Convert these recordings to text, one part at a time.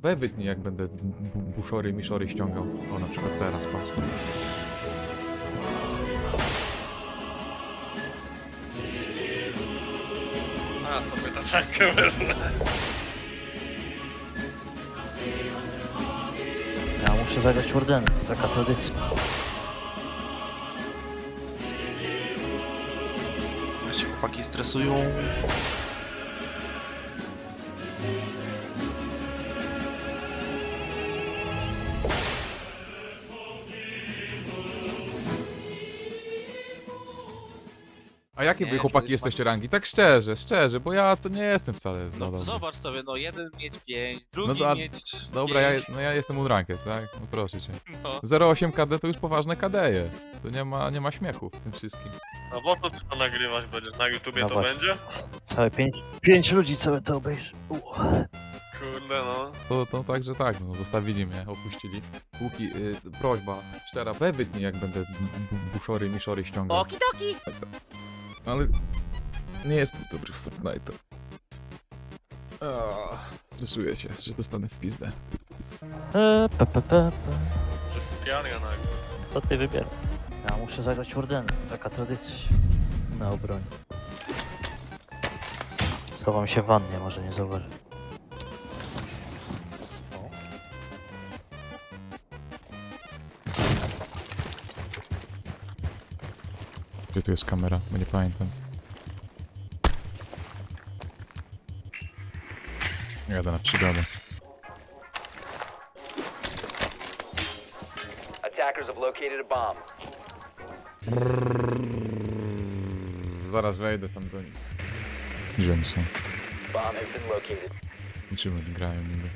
We wytnij, jak będę bu- buszory, miszory ściągał. O, na przykład teraz, patrz. A, sobie taczankę wezmę. Ja muszę zagrać Warden, taka tradycja. Ja się chłopaki stresują. Jakie Nie, wy chłopaki jesteście rangi? Tak szczerze, szczerze, bo ja to nie jestem wcale za No dobry. zobacz sobie, no jeden mieć 5, drugi No to- mieć Dobra, ja, no ja jestem unranked, tak? No proszę cię. No. 0,8 KD to już poważne KD jest. To nie ma, nie ma śmiechu w tym wszystkim. No po co ty to nagrywać będziesz? Na YouTubie No to właśnie. będzie? Całe pięć, pięć ludzi całe to obejrzy. U. Kurde no. To, to także tak, no zostawili mnie, opuścili. Łuki, y, prośba, szczera, we wytnij, jak będę bu- buszory, miszory ściągał. Okidoki! Ale nie jestem dobry w Fortnite. Stresuję się, że dostanę w pizdę. E, pe, pe, pe, pe. Przesypialnia nagle. To ty wybierasz. Ja muszę zagrać Warden, taka tradycja. Na obronie. Schowam się w wannie, może nie zauważy. Gdzie tu jest kamera? Bo nie pamiętam. Jadę na przygodę. Attackers have located a bomb. Zaraz wejdę tam do nich. Gdzie oni są? Bomb has been located. Czym oni grają niby?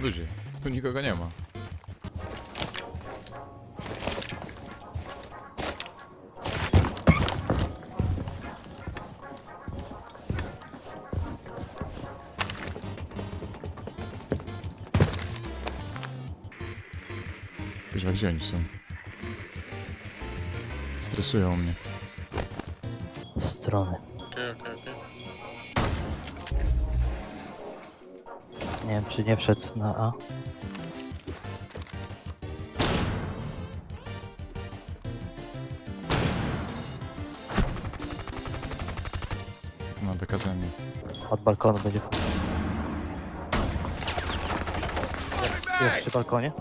Ludzie, tu nikogo nie ma. Gdzie oni są? Stresują mnie. Strony. Okej, okej, okej. Nie wiem, czy nie wszedł na A. No, wykazanie. Od balkonu będzie. Jest, jest przy balkonie?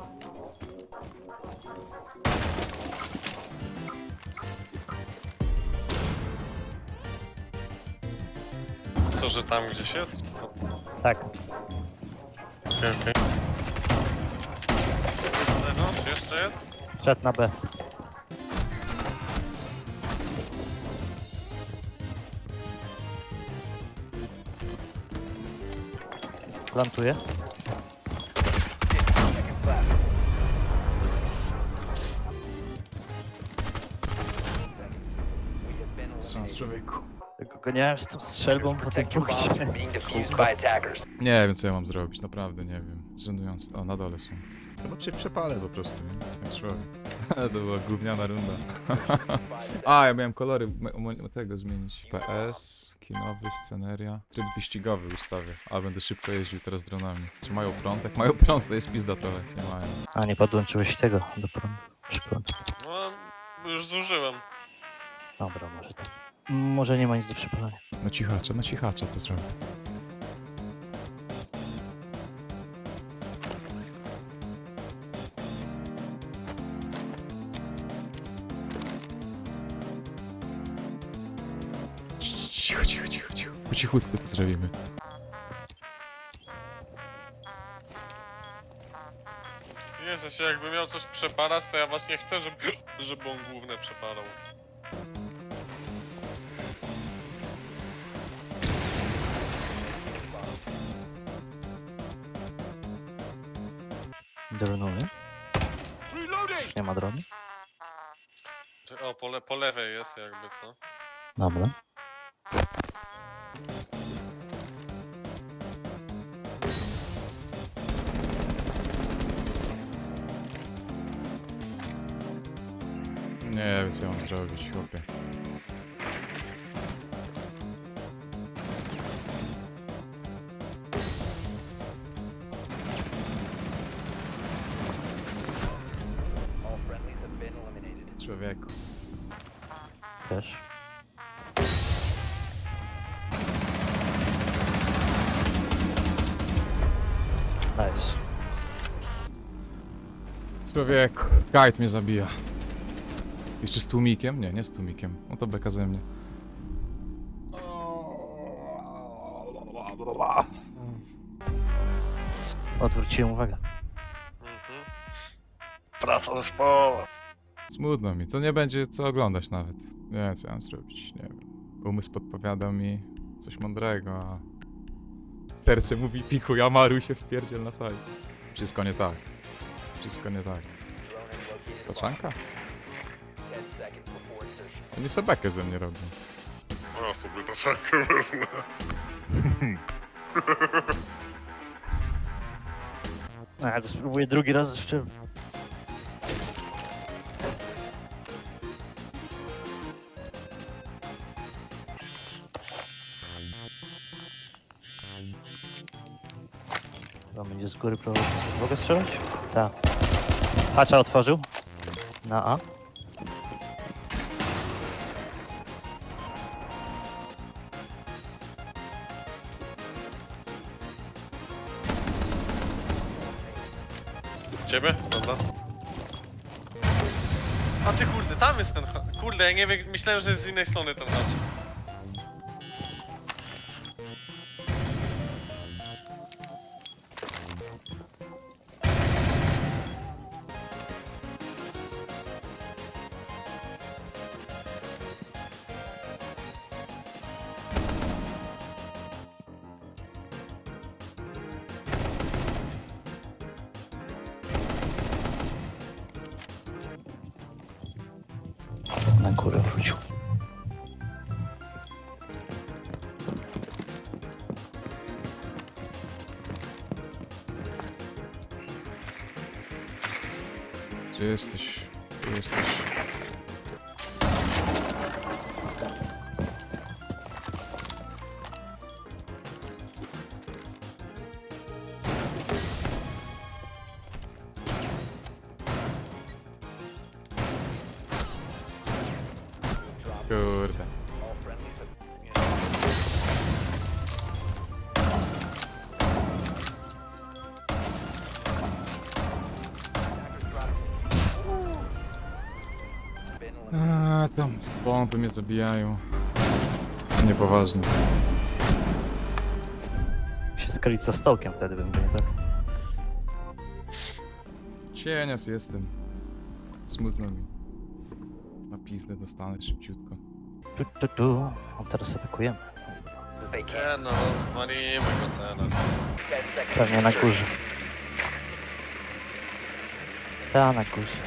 To, że tam gdzieś jest? Tak. Okej, okej. No, czy jeszcze jest? Szedł na B. Plantuję. Z tą strzelbą po attackers. Nie wiem, co ja mam zrobić, naprawdę nie wiem. Żenujące. O, na dole są. Chyba się przepalę po prostu, nie? Jak człowiek. to była gówniana runda. A, ja miałem kolory m- tego zmienić. PS, kinowy, sceneria. Tryb wyścigowy ustawię. A, będę szybko jeździł teraz dronami. Czy mają prąd? Jak mają prąd, to jest pizda trochę. Nie mają. A, nie podłączyłeś tego do prądu. Przy prądu. No, już zużyłem. Dobra, może tak. Może nie ma nic do przepalania. Na cichacza, na cichacza to zrobię. Cicho, cicho, cicho, cicho. Po cichutku to zrobimy. Nie, sensie jakby miał coś przepalać, to ja właśnie chcę, żeby, żeby on główne przepalał. Dronuję. Już nie ma dronu? Czy- O, po, le, po lewej jest jakby, co? Dobra. Nie wiem, co ja mam zrobić, chłopie. Człowieku. Też. Nice. Człowieku. Kite mnie zabija. Jeszcze z tłumikiem? Nie, nie z tłumikiem. No to beka ze mnie. Odwróciłem uwagę. Mhm. Praca zespołowa. Smutno mi, to nie będzie co oglądać nawet. Nie wiem, co ja mam zrobić, nie wiem. Umysł podpowiada mi coś mądrego, a serce mówi pikuj, amaruj się wpierdziel na sali. Wszystko nie tak. Wszystko nie tak. Drone has located a bomb. Taczanka? 10 seconds before insertion. Oni sobie bekę ze mnie robią. Ja sobie taszankę wezmę. No, ja go spróbuję drugi raz z Chyba będzie z góry próbować. Mogę strzelać? Tak. Hacza otworzył. Na A. Ciebie? Dobra. A ty kurde, tam jest ten Kurde, ja nie wiem, myślałem, że z innej strony ten hacz. Górę wrócił. Gdzie jesteś? Gdzie jesteś? A, tam z pompy mnie zabijają. Niepoważnie. Się skryć za stołkiem wtedy bym nie tak. Cienias jestem. Smutno mi. Na pizdę dostanę szybciutko. Tu, tu, tu. A teraz atakujemy. Nie no, zmarimy go teraz. 10 seconds. Pewnie na górze. Ta na górze.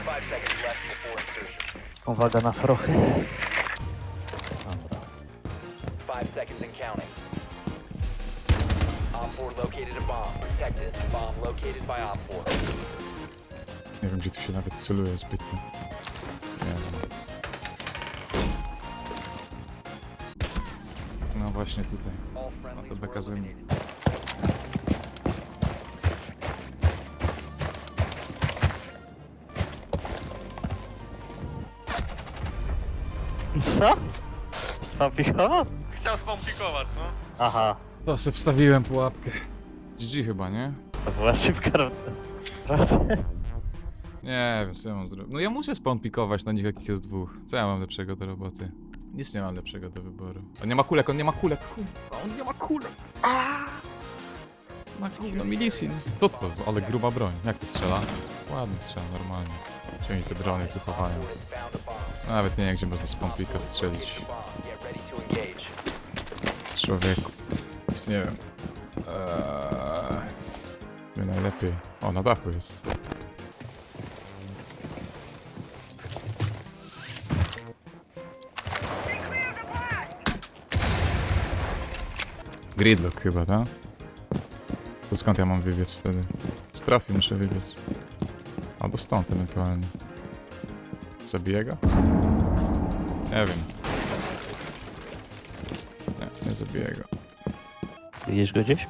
5 seconds left before insertion. Uwaga na frochy. 5 seconds and counting. Op 4 located a bomb. Protect it. Bomb located by Op 4. Nie wiem, gdzie tu się nawet celuje zbytnio. Nie wiem. No właśnie tutaj. All friendlies to were beka ze mnie. eliminated. Co? Spapikował? Chciał spompikować, no. Aha. To se wstawiłem pułapkę. GG chyba, nie? To była szybka runda. Prawda? Nie wiem, co ja mam zrobić. No ja muszę spawn pikować na nich, jakich jest dwóch. Co ja mam lepszego do roboty? Nic nie mam lepszego do wyboru. On nie ma kulek, on nie ma kulek. Kurwa, on nie ma kulek. Ma gówno milisin. Co to? za- Ale gruba broń. Jak to strzela? Ładnie strzela, normalnie. Mi te drony tu chowają? Op 4 has found a bomb. Nawet nie wiem, gdzie można spawn pika strzelić. Człowieku. Nic nie wiem. Eee... Najlepiej. O, na dachu jest. Gridlock chyba, tak? To skąd ja mam wybiec wtedy? Z trafi muszę wybiec. Albo stąd ewentualnie. Zabiję go? Nie wiem. Nie, nie zabiję go. Widzisz go gdzieś?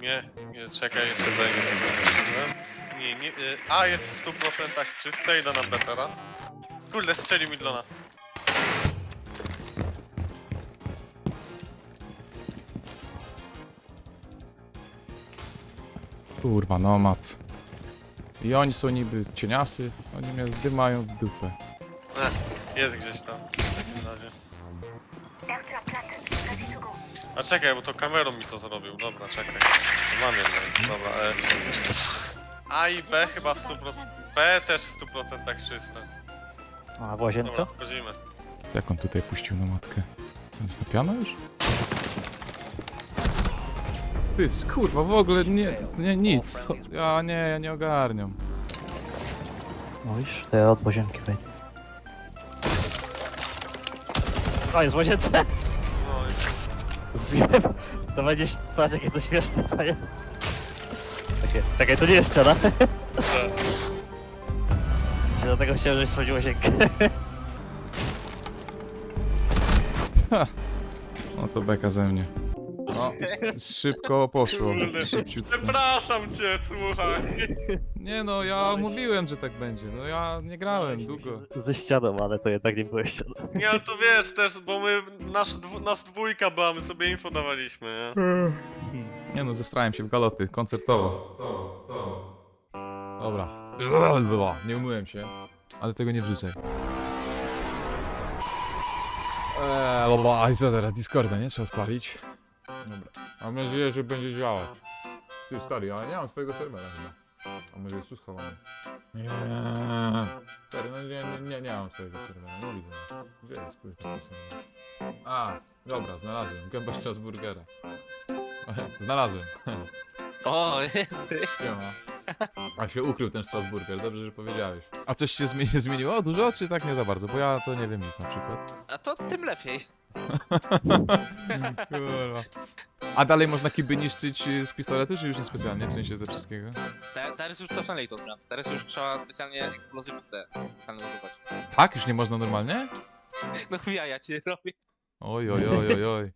Nie, nie, czekaj, jeszcze zajmę sobie wyszedłem. Nie, nie, y, A jest w 100% czyste, idę na betera. Kurde, strzelił mi Dlona. Kurwa, nomad. I oni są niby cieniasy, oni mnie zdymają w dupę. Jest gdzieś tam. W takim razie. A czekaj, bo to kamerą mi to zrobił. Dobra, czekaj. To mam jedną. Dobra, e. A i B chyba w 100%. B też w 100% czyste. A, w łazienkę? Dobra, wchodzimy. Jak on tutaj puścił na matkę? On jest napiano już? Ty, kurwa, w ogóle nie, nie nic. Ja nie, ja nie ogarniam. Mówisz? To ja od łazienki wejdę. O, jest w łazience! Zbiłem. To będzie, patrz jakie to śmieszne, panie. Takie, czekaj, to nie jest ściana. Dlatego chciałem, żebyś sprawdził łazienkę. No to beka ze mnie. No, szybko poszło. Kurde. Szybciutko. Przepraszam cię, słuchaj. Nie no, ja mówiłem, że tak będzie. No ja nie grałem długo. Ze ścianą, ale to jednak nie była ściana. Nie, ale to wiesz też, bo my, nasz, dwu, nas dwójka była, my sobie info dawaliśmy, nie? Nie no, zestrałem się w galoty, koncertowo. Dobra. Nie umyłem się, ale tego nie wrzucaj. Eee, dobra, a i co teraz? Discorda, nie? Trzeba odpalić. Dobra. Mam nadzieję, że będzie działać. Ty stary, ale nie mam swojego serwera chyba. A może jest tu schowany? Nie. Stary, no nie, nie, nie, nie mam swojego serwera, nie widzę. Gdzie jest ten serwer? A, dobra, znalazłem. Gęba Strasburgera. Znalazłem. O, jesteś. Siema. A się ukrył ten Strasburger, dobrze, że powiedziałeś. A coś się zmieni zmieniło dużo, czy tak nie za bardzo? Bo ja to nie wiem nic na przykład. A to tym lepiej. Kurwa. A dalej można kiby niszczyć y, z pistoletu, czy już nie specjalnie, w sensie ze wszystkiego? Te, teraz już cofnęli to zmian. Teraz już trzeba specjalnie eksplozywne te specjalne używać. Tak? Już nie można normalnie? No ja, ja cię robię. Oj, oj, oj, oj, oj.